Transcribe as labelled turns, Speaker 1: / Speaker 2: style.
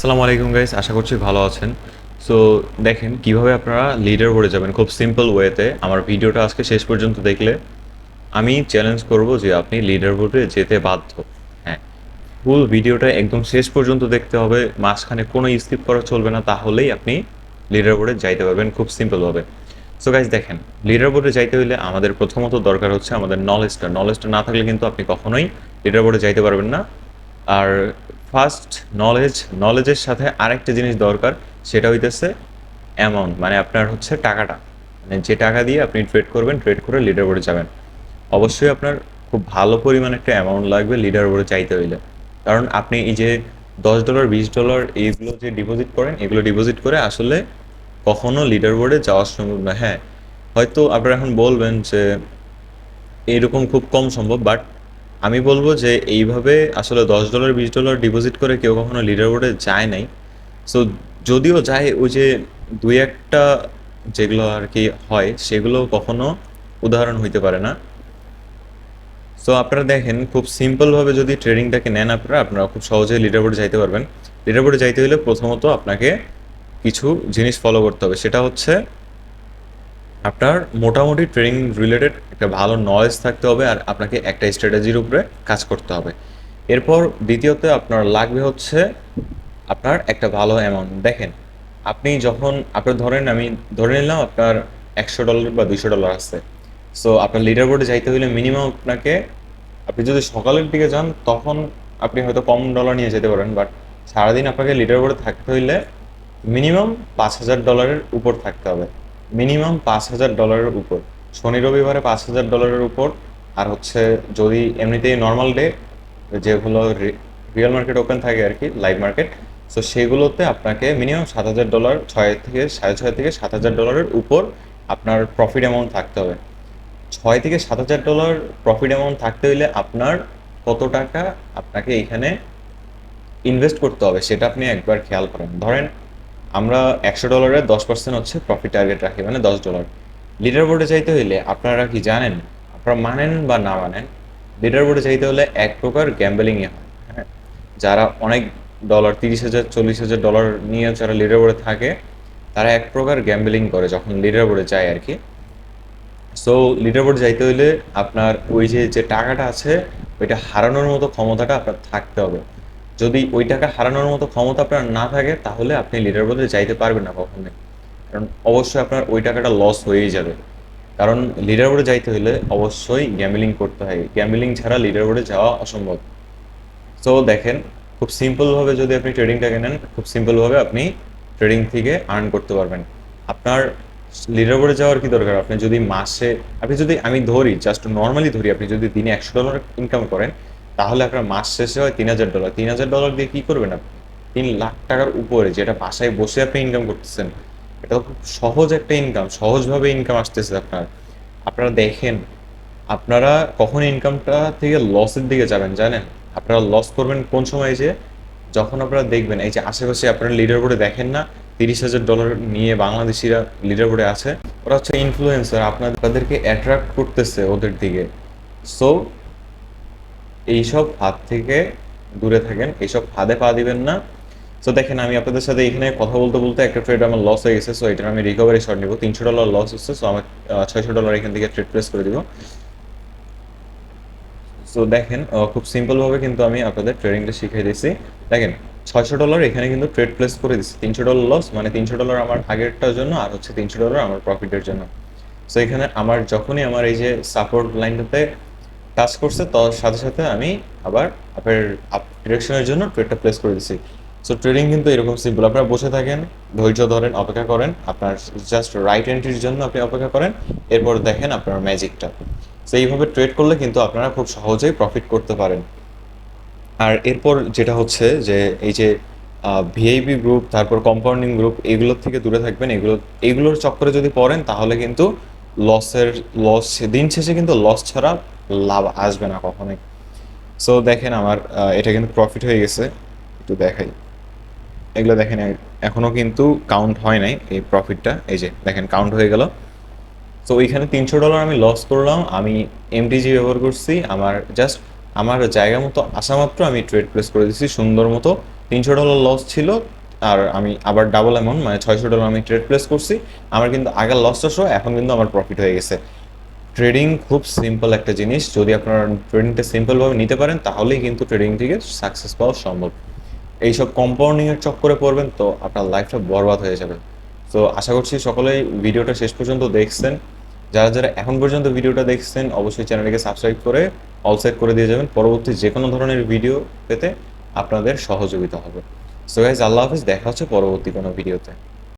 Speaker 1: আসসালামু আলাইকুম গাইস আশা করছি ভালো আছেন। সো দেখেন কীভাবে আপনারা লিডার বোর্ডে যাবেন, খুব সিম্পল ওয়েতে আমার ভিডিওটা আজকে শেষ পর্যন্ত দেখলে আমি চ্যালেঞ্জ করব যে আপনি লিডার বোর্ডে যেতে বাধ্য। হ্যাঁ ফুল ভিডিওটা একদম শেষ পর্যন্ত দেখতে হবে, মাঝখানে কোনো স্কিপ করা চলবে না, তাহলেই আপনি লিডার বোর্ডে যাইতে পারবেন খুব সিম্পলভাবে সো গাইজ দেখেন লিডার বোর্ডে যাইতে হলে আমাদের প্রথমত দরকার হচ্ছে আমাদের নলেজটা নলেজটা না থাকলে কিন্তু আপনি কখনোই লিডার বোর্ডে যাইতে পারবেন না। আর ফার্স্ট নলেজ নলেজের সাথে আরেকটা জিনিস দরকার, সেটা হইতেছে অ্যামাউন্ট মানে আপনার হচ্ছে টাকাটা। মানে যে টাকা দিয়ে আপনি ট্রেড করবেন ট্রেড করে লিডার বোর্ডে যাবেন। অবশ্যই আপনার খুব ভালো পরিমাণ একটা অ্যামাউন্ট লাগবে লিডার বোর্ডে চাইতে হইলে। কারণ আপনি এই যে দশ ডলার বিশ ডলার এইগুলো যে ডিপোজিট করেন, এগুলো ডিপোজিট করে আসলে কখনো লিডার বোর্ডে যাওয়া সম্ভব না। হ্যাঁ হয়তো আপনারা এখন বলবেন যে এরকম খুব কম সম্ভব বাট আমি বলব যে এইভাবে আসলে দশ ডলার, বিশ ডলার ডিপোজিট করে কেউ কখনো লিডার বোর্ডে যায় নাই। সো যদিও যায়, ওই যে দুই একটা যেগুলো আর কি হয়, সেগুলো কখনো উদাহরণ হইতে পারে না। সো আপনারা দেখেন, খুব সিম্পলভাবে যদি ট্রেডিংটাকে নেন আপনারা আপনারা খুব সহজেই লিডার বোর্ডে যাইতে পারবেন। লিডার বোর্ডে যাইতে হলে প্রথমত আপনাকে কিছু জিনিস ফলো করতে হবে। সেটা হচ্ছে আপনার মোটামুটি ট্রেনিং রিলেটেড একটা ভালো নলেজ থাকতে হবে আর আপনাকে একটা স্ট্র্যাটেজির উপরে কাজ করতে হবে। এরপর দ্বিতীয়তে আপনার লাগবে হচ্ছে আপনার একটা ভালো অ্যামাউন্ট দেখেন, আপনি যখন, আপনার ধরেন আমি ধরে নিলাম আপনার একশো ডলার বা দুশো ডলার আছে। সো আপনার লিডার বোর্ডে যাইতে হলে মিনিমাম আপনাকে, আপনি যদি সকালের দিকে যান, তখন আপনি হয়তো কম ডলার নিয়ে যেতে পারেন বাট সারাদিন আপনাকে লিডার বোর্ডে থাকতে হইলে মিনিমাম পাঁচ হাজার ডলারের উপর থাকতে হবে। মিনিমাম পাঁচ হাজার ডলারের উপর। শনি রবিবারে পাঁচ হাজার ডলারের উপর, আর হচ্ছে যদি এমনিতেই নর্মাল ডে যেগুলো রিয়েল মার্কেট ওপেন থাকে আর কি লাইভ মার্কেট সো সেগুলোতে আপনাকে মিনিমাম সাত হাজার ডলার, ছয় থেকে, সাড়ে ছয় থেকে সাত হাজার ডলারের উপর আপনার প্রফিট অ্যামাউন্ট থাকতে হবে। ছয় থেকে সাত হাজার ডলার প্রফিট অ্যামাউন্ট থাকতে হলে আপনার কত টাকা আপনাকে এখানে ইনভেস্ট করতে হবে, সেটা আপনি একবার খেয়াল করেন। ধরেন আমরা একশো ডলারের দশ পার্সেন্ট হচ্ছে প্রফিট টার্গেট রাখি মানে দশ ডলার লিডার বোর্ডে চাইতে হইলে আপনারা কি জানেন? আপনারা মানেন বা না মানেন লিডার বোর্ডে চাইতে হলে এক প্রকার গ্যাম্বেলিংয়ে হয় হ্যাঁ? যারা অনেক ডলার তিরিশ হাজার, চল্লিশ হাজার ডলার নিয়ে যারা লিডার বোর্ডে থাকে, তারা এক প্রকার গ্যাম্বেলিং করে যখন লিডার বোর্ডে যায় আর কি সো লিডার বোর্ড যাইতে হইলে আপনার ওই যে যে টাকাটা আছে, ওইটা হারানোর মতো ক্ষমতাটা আপনার থাকতে হবে। যদি ওই টাকা হারানোর মতো ক্ষমতা আপনার না থাকে, তাহলে আপনি লিডার বোর্ডে যাইতে পারবেন না কখনোই। কারণ অবশ্যই আপনার ওই টাকাটা লস হয়েই যাবে। কারণ লিডার বোর্ডে যাইতে হলে অবশ্যই গ্যামলিং করতে হয়। গ্যামিলিং ছাড়া লিডার বোর্ডে যাওয়া অসম্ভব। সো দেখেন, খুব সিম্পলভাবে যদি আপনি ট্রেডিংটাকে নেন, খুব সিম্পলভাবে আপনি ট্রেডিং থেকে আর্ন করতে পারবেন। আপনার লিডার বোর্ডে যাওয়ার কি দরকার? আপনি যদি মাসে, আপনি যদি, আমি ধরি জাস্ট নর্মালি ধরি, আপনি যদি দিনে একশো ডলার ইনকাম করেন তাহলে আপনার মাস শেষে হয় তিন হাজার ডলার তিন হাজার ডলার দিয়ে কী করবেন আপনি? তিন লাখ টাকার উপরে যেটা বাসায় বসে আপনি ইনকাম করতেছেন, এটা খুব সহজ একটা ইনকাম সহজভাবে ইনকাম আসতেছে আপনার। আপনারা দেখেন, আপনারা কখন ইনকামটা থেকে লসের দিকে যাবেন, জানেন? আপনারা লস করবেন কোন সময় যে, যখন আপনারা দেখবেন, এই যে আশেপাশে আপনারা লিডার বোর্ডে দেখেন না, তিরিশ হাজার ডলার নিয়ে বাংলাদেশিরা লিডার বোর্ডে আছে, ওরা হচ্ছে ইনফ্লুয়েন্সার আপনাদেরকে অ্যাট্রাক্ট করতেছে ওদের দিকে। সো এইসব ফাঁদ থেকে দূরে থাকেন, এইসব ফাঁদে পা দিবেন না। সো দেখেন, আমি আপনাদের সাথে এখানে কথা বলতে বলতে একটা ট্রেড আমার লস হয়ে গেছে সো এটার আমি রিকভারি শর্ট নিব। তিনশো ডলার লস হচ্ছে সো আমার ছয়শো ডলার এখান থেকে ট্রেড প্লেস করে দিব। সো দেখেন খুব সিম্পলভাবে কিন্তু আমি আপনাদের ট্রেডিংটা শিখিয়ে দিয়েছি। দেখেন, ছয়শো ডলার এখানে কিন্তু ট্রেড প্লেস করে দিচ্ছি তিনশো ডলার লস মানে তিনশো ডলার আমার আগেরটার জন্য আর হচ্ছে তিনশো ডলার আমার প্রফিটের জন্য। সো এখানে আমার, যখনই আমার এই যে সাপোর্ট লাইনটাতে টাচ করছে তার সাথে সাথে আমি আবার আপনার আপ ডিরেকশনের জন্য ট্রেডটা প্লেস করে দিচ্ছি সো ট্রেডিং কিন্তু এরকম সিম্পল আপনারা বসে থাকেন, ধৈর্য ধরেন, অপেক্ষা করেন, আপনার জাস্ট রাইট এন্ট্রির জন্য আপনি অপেক্ষা করেন, এরপর দেখেন আপনার ম্যাজিকটা সো এইভাবে ট্রেড করলে কিন্তু আপনারা খুব সহজেই প্রফিট করতে পারেন। আর এরপর যেটা হচ্ছে যে, এই যে ভিআইপি গ্রুপ তারপর কম্পাউন্ডিং গ্রুপ এগুলোর থেকে দূরে থাকবেন। এগুলো, এগুলোর চক্করে যদি পড়েন, তাহলে কিন্তু লসের লস দিন শেষে কিন্তু লস ছাড়া লাভ আসবে না কখনোই। সো দেখেন আমার এটা কিন্তু প্রফিট হয়ে গেছে। একটু দেখাই। এগুলো দেখেন এখনও কিন্তু কাউন্ট হয় নাই এই প্রফিটটা এই যে, দেখেন কাউন্ট হয়ে গেল। তো ওইখানে তিনশো ডলার আমি লস করলাম। আমি এমটিজি ব্যবহার করছি। আমার জাস্ট আমার জায়গা মতো আসা মাত্র আমি ট্রেড প্লেস করে দিচ্ছি সুন্দর মতো তিনশো ডলার লস ছিল। আর আমি আবার ডাবল অ্যামাউন্ট মানে ছয়শো ডলার আমি ট্রেড প্লেস করছি। আমার কিন্তু আগের লসটা সহ এখন কিন্তু আমার প্রফিট হয়ে গেছে। ট্রেডিং খুব সিম্পল একটা জিনিস। যদি আপনারা ট্রেডিংটা সিম্পলভাবে নিতে পারেন, তাহলেই কিন্তু ট্রেডিং থেকে সাকসেস পাওয়া সম্ভব। এইসব কম্পাউন্ডিংয়ের চক্করে পড়বেন, তো আপনার লাইফটা বরবাদ হয়ে যাবে। তো আশা করছি সকলেই ভিডিওটা শেষ পর্যন্ত দেখছেন। যারা যারা এখন পর্যন্ত ভিডিওটা দেখছেন, অবশ্যই চ্যানেলটিকে সাবস্ক্রাইব করে অল সেট করে দিয়ে যাবেন। পরবর্তী যে কোনো ধরনের ভিডিও পেতে আপনাদের সহযোগিতা হবে। সো গাইজ আল্লাহ হাফিজ, দেখা হচ্ছে পরবর্তী কোনো ভিডিওতে